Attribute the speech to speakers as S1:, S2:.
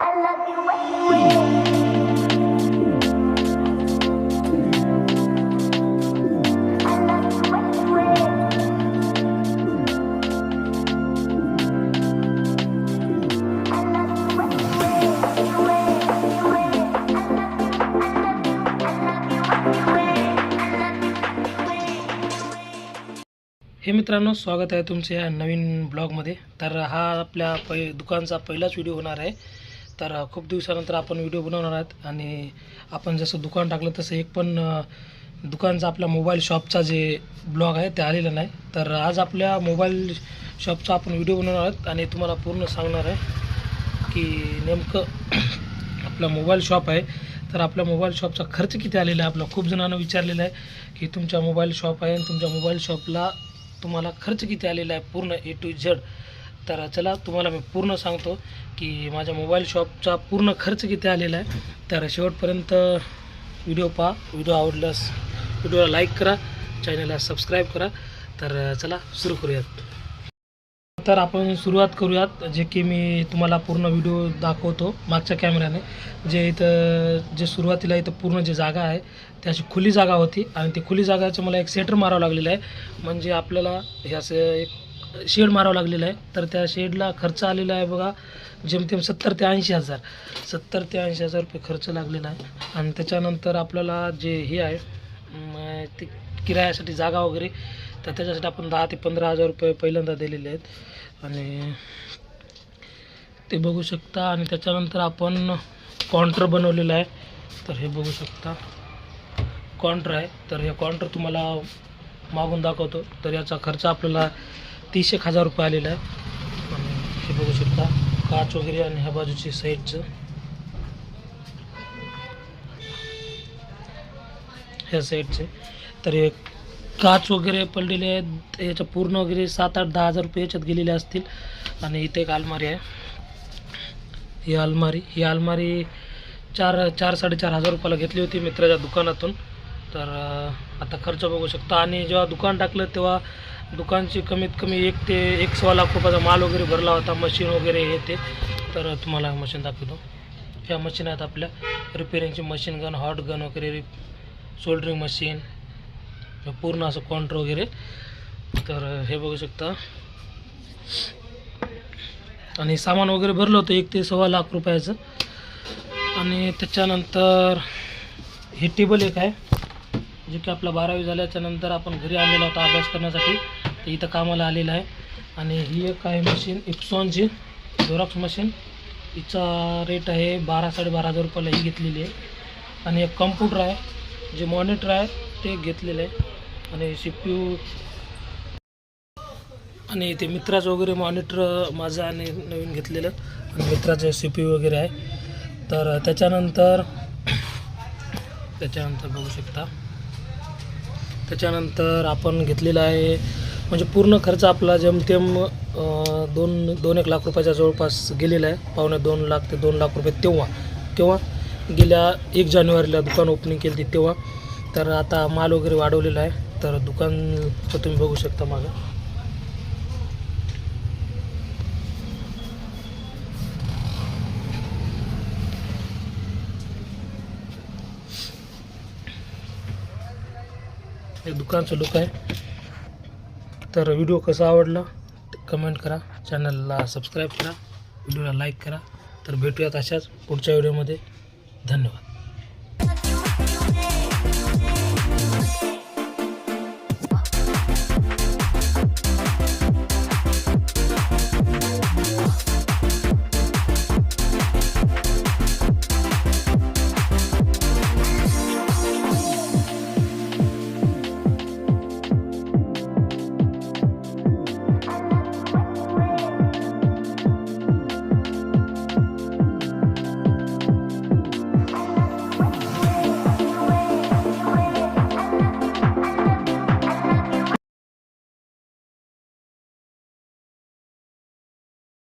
S1: हे मित्रांनो स्वागत आहे तुमच्या या नवीन ब्लॉगमध्ये. तर हा आपल्या पै दुकानचा पहिलाच व्हिडिओ होणार आहे. तर खूप दिवसानंतर आपण व्हिडिओ बनवणार आहात आणि आपण जसं दुकान टाकलं तसं एक पण दुकानचा आपल्या मोबाईल शॉपचा जे ब्लॉग आहे ते आलेलं नाही. तर आज आपल्या मोबाईल शॉपचा आपण व्हिडिओ बनवणार आहोत आणि तुम्हाला पूर्ण सांगणार आहे की नेमकं आपला मोबाईल शॉप आहे. तर आपल्या मोबाईल शॉपचा खर्च किती आलेला आहे आपला खूप जणांना विचारलेला आहे की तुमच्या मोबाईल शॉप आहे आणि तुमच्या मोबाईल शॉपला तुम्हाला खर्च किती आलेला आहे पूर्ण ए टू झेड तर चला तुम्हाला मी पूर्ण सांगतो की माझ्या मोबाईल शॉपचा पूर्ण खर्च किती आलेला आहे. तर शेवटपर्यंत व्हिडिओ पहा व्हिडिओ आवडल्यास व्हिडिओला लाईक करा चॅनलला सबस्क्राईब करा. तर चला सुरू करूयात. तर आपण सुरुवात करूयात जे की मी तुम्हाला पूर्ण व्हिडिओ दाखवतो मागच्या कॅमेऱ्याने जे इथं जे सुरुवातीला इथं पूर्ण जे जागा आहे त्याची खुली जागा होती. आणि ती खुली जागाचं मला एक सेटर मारावं लागलेलं आहे. म्हणजे आपल्याला हे असं एक शेड मारावं लागलेलं आहे. तर त्या शेडला खर्च आलेला आहे बघा जेमतेम सत्तर ते ऐंशी हजार. सत्तर ते ऐंशी हजार रुपये खर्च लागलेला आहे. आणि त्याच्यानंतर आपल्याला जे हे आहे ते किरायासाठी जागा वगैरे तर त्याच्यासाठी आपण दहा ते पंधरा हजार रुपये पहिल्यांदा दिलेले आहेत. आणि ते बघू शकता. आणि त्याच्यानंतर आपण काउंटर बनवलेला आहे. तर हे बघू शकता. काउंटर आहे. तर हे काउंटर तुम्हाला मागून दाखवतो. तर याचा खर्च आपल्याला तीस एक हजार रुपये आलेला आहे आणि हे बघू शकता काच वगैरे आणि ह्या बाजूची साईडचं ह्या साईडचे तर हे काच वगैरे पडलेले आहेत. याच्या पूर्ण वगैरे सात आठ दहा हजार रुपये याच्यात गेलेले असतील. आणि इथे एक अलमारी आहे. ही अलमारी ही अलमारी चार चार साडेचार हजार रुपयाला घेतली होती मित्राच्या दुकानातून. तर आता खर्च बघू शकता. आणि जेव्हा दुकान टाकलं तेव्हा दुकानची कमीत कमी एक ते एक सव्वा लाख रुपयाचा माल वगैरे भरला होता मशीन वगैरे हे ते. तर तुम्हाला मशीन दाखवतो. ह्या मशीन आहेत आपल्या रिपेरिंगची मशीन गन हॉट गन वगैरे सोल्डरिंग मशीन पूर्ण असं काउंटर वगैरे. तर हे बघू शकता. आणि सामान वगैरे भरलं होतं एक ते सव्वा लाख रुपयाचं. आणि त्याच्यानंतर हे टेबल एक आहे. जे की आपला बारावी झाल्याच्यानंतर आपण घरी आलेला होता अभ्यास करण्यासाठी ते इथं कामाला आलेलं आहे. आणि ही एक आहे मशीन इप्सॉनची झोरॉक्स मशीन हिचा रेट आहे बारा साडेबारा हजार रुपयाला ही घेतलेली आहे. आणि एक कम्प्युटर आहे जे मॉनिटर आहे ते घेतलेलं आहे. आणि सी पी यू आणि ते मित्राचं वगैरे मॉनिटर माझं आणि नवीन घेतलेलं. आणि मित्राचं सी पी यू वगैरे आहे. तर त्याच्यानंतर त्याच्यानंतर बघू शकता. त्याच्यानंतर आपण घेतलेला आहे म्हणजे पूर्ण खर्च आपला जेमतेम दोन दोन एक लाख रुपयाच्या जवळपास गेलेला आहे. पावणे दोन लाख ते दोन लाख रुपये तेव्हा तेव्हा गेल्या एक जानेवारीला दुकान ओपनिंग केली होती तेव्हा. तर आता माल वगैरे वाढवलेला आहे. तर दुकानचं तुम्ही बघू शकता मागं. हे दुकानचं लुक आहे. तर व्हिडिओ कसा आवडला कमेंट करा. चॅनलला सबस्क्राईब करा. व्हिडिओला लाईक करा. तर भेटूयात अशाच पुढच्या व्हिडिओमध्ये धन्यवाद.